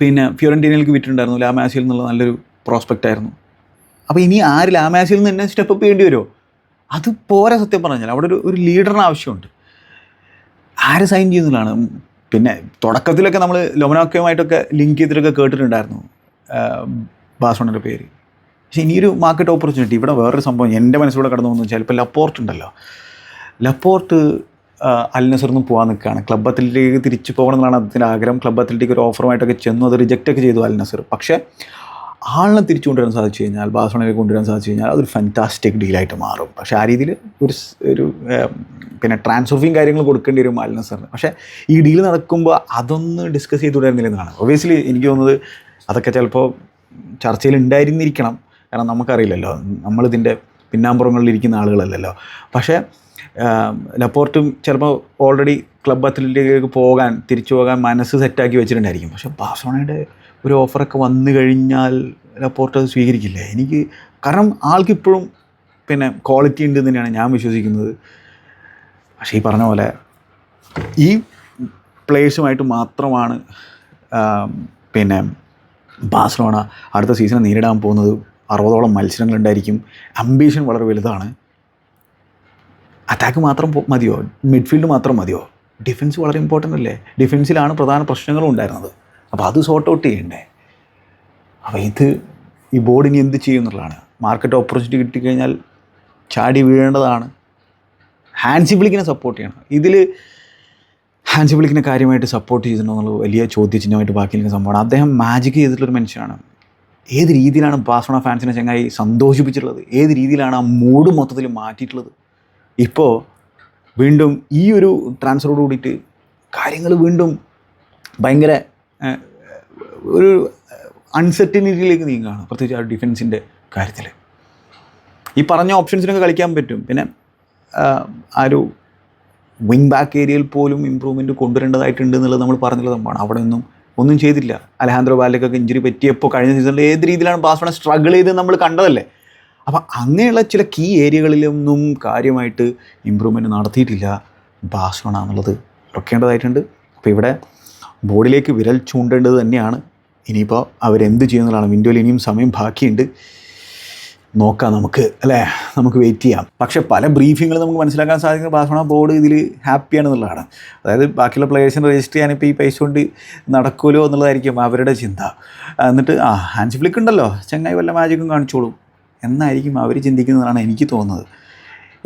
Speaker 1: പിന്നെ ഫിയോറന്റീനയിലേക്ക് വിറ്റിട്ടുണ്ടായിരുന്നു ലാമാസിയിൽ എന്നുള്ള നല്ലൊരു പ്രോസ്പെക്റ്റ് ആയിരുന്നു. അപ്പോൾ ഇനി ആര് ലാമാസിയിൽ നിന്ന് തന്നെ സ്റ്റെപ്പ് അപ്പ് ചെയ്യേണ്ടി വരുമോ അത് പോരാ സത്യം പറഞ്ഞാൽ അവിടെ ഒരു ഒരു ലീഡറിന് ആവശ്യമുണ്ട്. ആര് സൈൻ ചെയ്യുന്നതാണ് ഉം, പിന്നെ തുടക്കത്തിലൊക്കെ നമ്മൾ ലൊമനോക്കയുമായിട്ടൊക്കെ ലിങ്ക് ചെയ്തിട്ടൊക്കെ കേട്ടിട്ടുണ്ടായിരുന്നു ബാസോണിന്റെ പേര്. പക്ഷേ ഇനിയൊരു മാർക്കറ്റ് ഓപ്പർച്യൂണിറ്റി ഇവിടെ വേറൊരു സംഭവം എന്റെ മനസ്സിലൂടെ കടന്നു പോകുന്നത് വെച്ചാൽ ഇപ്പോൾ ലപ്പോർട്ട് ഉണ്ടല്ലോ. ലപ്പോർട്ട് അൽനസറിന്ന് പോകാൻ നിൽക്കുകയാണ്. ക്ലബ് അത്ലറ്റിലേക്ക് തിരിച്ചു പോകണം എന്നാണ് അദ്ദേഹത്തിന്റെ ആഗ്രഹം. ക്ലബ് അത്ലറ്റിക്ക് ഒരു ഓഫറുമായിട്ടൊക്കെ ചെന്നു. അത് റിജക്റ്റ് ഒക്കെ ചെയ്തു അൽനസർ പക്ഷേ ആളിനെ തിരിച്ചു കൊണ്ടുവരാൻ സാധിച്ചു കഴിഞ്ഞാൽ ബാഴ്സലോണയിലേക്ക് കൊണ്ടുവരാൻ സാധിച്ചു കഴിഞ്ഞാൽ അതൊരു ഫാന്റാസ്റ്റിക് ഡീലായിട്ട് മാറും. പക്ഷേ ആ രീതിയിൽ ഒരു ഒരു പിന്നെ ട്രാൻസ്ഫർ കാര്യങ്ങൾ കൊടുക്കേണ്ടി വരും മാലിന്യ സാറിന്. പക്ഷേ ഈ ഡീൽ നടക്കുമ്പോൾ അതൊന്ന് ഡിസ്കസ് ചെയ്ത് തുടരുന്നില്ലെന്നാണ് ഒബിയസ്ലി എനിക്ക് തോന്നുന്നത് അതൊക്കെ ചിലപ്പോൾ ചർച്ചയിൽ ഉണ്ടായിരുന്നിരിക്കണം. കാരണം നമുക്കറിയില്ലല്ലോ. നമ്മളിതിന്റെ പിന്നാമ്പുറങ്ങളിൽ ഇരിക്കുന്ന ആളുകളല്ലല്ലോ. പക്ഷേ ലപ്പോർട്ടും ചിലപ്പോൾ ഓൾറെഡി ക്ലബ് അത്ലറ്റിലേക്ക് പോകാൻ തിരിച്ചു പോകാൻ മനസ്സ് സെറ്റാക്കി വെച്ചിട്ടുണ്ടായിരിക്കും. പക്ഷേ ബാഴ്സലോണയുടെ ഒരു ഓഫറൊക്കെ വന്നു കഴിഞ്ഞാൽ ലപ്പോർട്ട് അത് സ്വീകരിക്കില്ല? എനിക്ക് കാരണം ആൾക്കിപ്പോഴും പിന്നെ ക്വാളിറ്റി ഉണ്ട് തന്നെയാണ് ഞാൻ വിശ്വസിക്കുന്നത്. പക്ഷേ ഈ പറഞ്ഞ പോലെ ഈ പ്ലേയേഴ്സുമായിട്ട് മാത്രമാണ് പിന്നെ ബാഴ്സലോണ അടുത്ത സീസണെ നേരിടാൻ പോകുന്നത്. അറുപതോളം മത്സരങ്ങളുണ്ടായിരിക്കും അംബീഷൻ വളരെ വലുതാണ്. അറ്റാക്ക് മാത്രം മതിയോ? മിഡ്ഫീൽഡ് മാത്രം മതിയോ? ഡിഫൻസ് വളരെ ഇമ്പോർട്ടന്റ് അല്ലേ? ഡിഫൻസിലാണ് പ്രധാന പ്രശ്നങ്ങളും ഉണ്ടായിരുന്നത്. അപ്പോൾ അത് സോർട്ട് ഔട്ട് ചെയ്യണ്ടേ? അപ്പോൾ ഇത് ഈ ബോർഡ് ഇനി എന്ത് ചെയ്യും എന്നുള്ളതാണ്. മാർക്കറ്റ് ഓപ്പർച്യൂണിറ്റി കിട്ടിക്കഴിഞ്ഞാൽ ചാടി വീഴേണ്ടതാണ്. ഹാൻസി ബ്ലിക്കിനെ സപ്പോർട്ട് ചെയ്യണം. ഇതിൽ ഹാൻസി ബ്ലിക്കിനെ കാര്യമായിട്ട് സപ്പോർട്ട് ചെയ്തിട്ടുണ്ടോ എന്നുള്ളത് വലിയ ചോദ്യചിഹ്നമായിട്ട് ബാക്കി നിൽക്കുന്ന സംഭവമാണ്. അദ്ദേഹം മാജിക് ചെയ്തിട്ടുള്ളൊരു മനുഷ്യനാണ്. ഏത് രീതിയിലാണ് ബാഴ്സലോണ ഫാൻസിനെ ചങ്ങായി സന്തോഷിപ്പിച്ചിട്ടുള്ളത്? ഏത് രീതിയിലാണ് ആ മൂഡ് മൊത്തത്തിൽ മാറ്റിയിട്ടുള്ളത്? ഇപ്പോൾ വീണ്ടും ഈ ഒരു ട്രാൻസ്ഫറോട് കൂടിയിട്ട് കാര്യങ്ങൾ വീണ്ടും ഭയങ്കര ഒരു അൺസെർട്ടിനിറ്റിയിലേക്ക് നീങ്ങുകയാണ്. പ്രത്യേകിച്ച് ആ ഡിഫൻസിന്റെ കാര്യത്തിൽ ഈ പറഞ്ഞ ഓപ്ഷൻസിനൊക്കെ കളിക്കാൻ പറ്റും. പിന്നെ ആ, ഒരു വിങ് ബാക്ക് ഏരിയയിൽ പോലും ഇമ്പ്രൂവ്മെന്റ് കൊണ്ടുവരേണ്ടതായിട്ടുണ്ട് എന്നുള്ളത് നമ്മൾ പറഞ്ഞുള്ള സംഭവമാണ്. അവിടെ ഒന്നും ഒന്നും ചെയ്തില്ല. അലഹാന്ദ്രോ ബാലക്കൊക്കെ ഇഞ്ചുറി പറ്റിയപ്പോൾ കഴിഞ്ഞ സീസണിൽ ഏത് രീതിയിലാണ് ബാസ്ഫോണ സ്ട്രഗിൾ ചെയ്ത് നമ്മൾ കണ്ടതല്ലേ? അപ്പം അങ്ങനെയുള്ള ചില കീ ഏരിയകളിലൊന്നും കാര്യമായിട്ട് ഇമ്പ്രൂവ്മെന്റ് നടത്തിയിട്ടില്ല ബാഴ്സലോണ എന്നുള്ളത്. ഉറക്കേണ്ടതായിട്ടുണ്ട്. അപ്പോൾ ഇവിടെ ബോർഡിലേക്ക് വിരൽ ചൂണ്ടേണ്ടത് തന്നെയാണ്. ഇനിയിപ്പോൾ അവരെന്ത് ചെയ്യുന്നതാണ് വിൻഡോയിൽ ഇനിയും സമയം ബാക്കിയുണ്ട്. നോക്കാം നമുക്ക് അല്ലേ? നമുക്ക് വെയിറ്റ് ചെയ്യാം. പക്ഷേ പല ബ്രീഫിങ്ങുകൾ നമുക്ക് മനസ്സിലാക്കാൻ സാധിക്കുന്ന ബാഴ്സലോണ ബോർഡ് ഇതിൽ ഹാപ്പിയാണെന്നുള്ളതാണ് അതായത് ബാക്കിയുള്ള പ്ലേയേഴ്സിനെ രജിസ്റ്റർ ചെയ്യാൻ ഇപ്പോൾ ഈ പൈസ കൊണ്ട് നടക്കുമല്ലോ എന്നുള്ളതായിരിക്കും അവരുടെ ചിന്ത. എന്നിട്ട് ആ ഹാൻഡ് ഫ്ലിക്ക് ഉണ്ടല്ലോ. ചങ്ങായി വല്ല മാജിക്കും കാണിച്ചോളും. എന്നായിരിക്കും അവർ ചിന്തിക്കുന്നതാണ് എനിക്ക് തോന്നുന്നത്.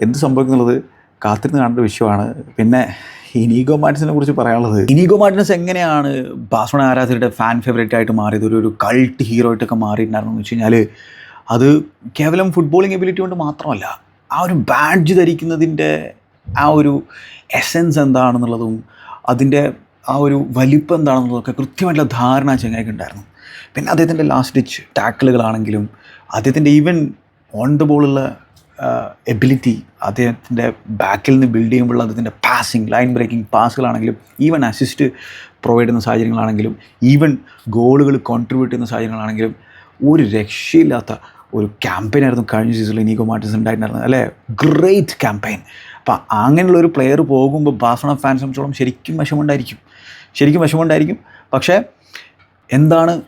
Speaker 1: എന്ത് സംഭവിക്കുന്നുള്ളത് കാത്തിരുന്ന് കാണേണ്ട വിഷയമാണ്. പിന്നെ ഇനീഗോ മാർട്ടിൻസിനെ കുറിച്ച് പറയാനുള്ളത്? ഇനീഗോ മാർട്ടിൻസ് എങ്ങനെയാണ് ബാഴ്സലോണ ആരാധകരുടെ ഫാൻ ഫേവറേറ്റ് ആയിട്ട് മാറിയത്? ഒരു ഒരു കൾട്ട് ഹീറോ ആയിട്ടൊക്കെ മാറിയിട്ടുണ്ടായിരുന്നു എന്ന് വെച്ച് കഴിഞ്ഞാൽ അത് കേവലം ഫുട്ബോളിംഗ് എബിലിറ്റി കൊണ്ട് മാത്രമല്ല ആ ഒരു ബാഡ്ജ് ധരിക്കുന്നതിന്റെ ആ ഒരു എസൻസ് എന്താണെന്നുള്ളതും അതിന്റെ ആ ഒരു വലിപ്പം എന്താണെന്നുള്ളതൊക്കെ കൃത്യമായിട്ടുള്ള ധാരണ ചെങ്ങായിക്ക് ഉണ്ടായിരുന്നു. പിന്നെ അദ്ദേഹത്തിന്റെ ലാസ്റ്റ് ഡിച്ച് ടാക്കിളുകളാണെങ്കിലും അദ്ദേഹത്തിന്റെ ഈവൻ ഓൺ ദ ബോളുള്ള എബിലിറ്റി അദ്ദേഹത്തിന്റെ ബാക്കിൽ നിന്ന് ബിൽഡ് ചെയ്യുമ്പോഴുള്ള അദ്ദേഹത്തിന്റെ പാസിങ് ലൈൻ ബ്രേക്കിംഗ് പാസുകളാണെങ്കിലും ഈവൻ അസിസ്റ്റ് പ്രൊവൈഡ് ചെയ്യുന്ന സാഹചര്യങ്ങളാണെങ്കിലും ഈവൻ ഗോളുകൾ കോൺട്രിബ്യൂട്ട് ചെയ്യുന്ന സാഹചര്യങ്ങളാണെങ്കിലും ഒരു രക്ഷയില്ലാത്ത ഒരു ക്യാമ്പയിനായിരുന്നു കഴിഞ്ഞ സീസണിൽ നീഗോ മാർട്ടിൻസ് ഉണ്ടായിട്ടുണ്ടായിരുന്നത് അല്ലേ? ഗ്രേറ്റ് ക്യാമ്പയിൻ അപ്പം അങ്ങനെയുള്ള ഒരു പ്ലെയർ പോകുമ്പോൾ ബാസണ ഫാൻസ് സംബന്ധിച്ചോളം ശരിക്കും വിഷമമുണ്ടായിരിക്കും. ശരിക്കും വിഷമമുണ്ടായിരിക്കും. പക്ഷേ എന്താണ്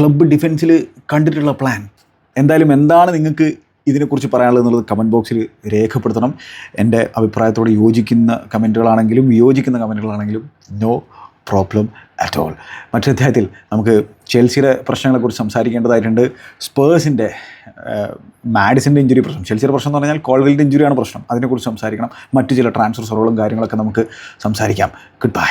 Speaker 1: ക്ലബ്ബ് ഡിഫൻസിൽ കണ്ടിട്ടുള്ള പ്ലാൻ എന്തായാലും എന്താണ് നിങ്ങൾക്ക് ഇതിനെക്കുറിച്ച് പറയാനുള്ളത് കമന്റ് ബോക്സിൽ രേഖപ്പെടുത്തണം. എന്റെ അഭിപ്രായത്തോട് യോജിക്കുന്ന കമന്റുകളാണെങ്കിലും വിയോജിക്കുന്ന കമന്റുകളാണെങ്കിലും നോ പ്രോബ്ലം അറ്റ് ഓൾ മറ്റൊരു അധ്യായത്തിൽ നമുക്ക് ചെൽസിയുടെ പ്രശ്നങ്ങളെക്കുറിച്ച് സംസാരിക്കേണ്ടതായിട്ടുണ്ട്. സ്പേഴ്സിന്റെ മാഡിസിന്റെ ഇഞ്ചുറി പ്രശ്നം. ചെൽസിയുടെ പ്രശ്നം എന്ന് പറഞ്ഞാൽ കോൾവെലിന്റെ ഇഞ്ചുറിയാണ് പ്രശ്നം. അതിനെക്കുറിച്ച് സംസാരിക്കണം. മറ്റു ചില ട്രാൻസ്ഫർ സോറുകളും കാര്യങ്ങളൊക്കെ നമുക്ക് സംസാരിക്കാം. Good bye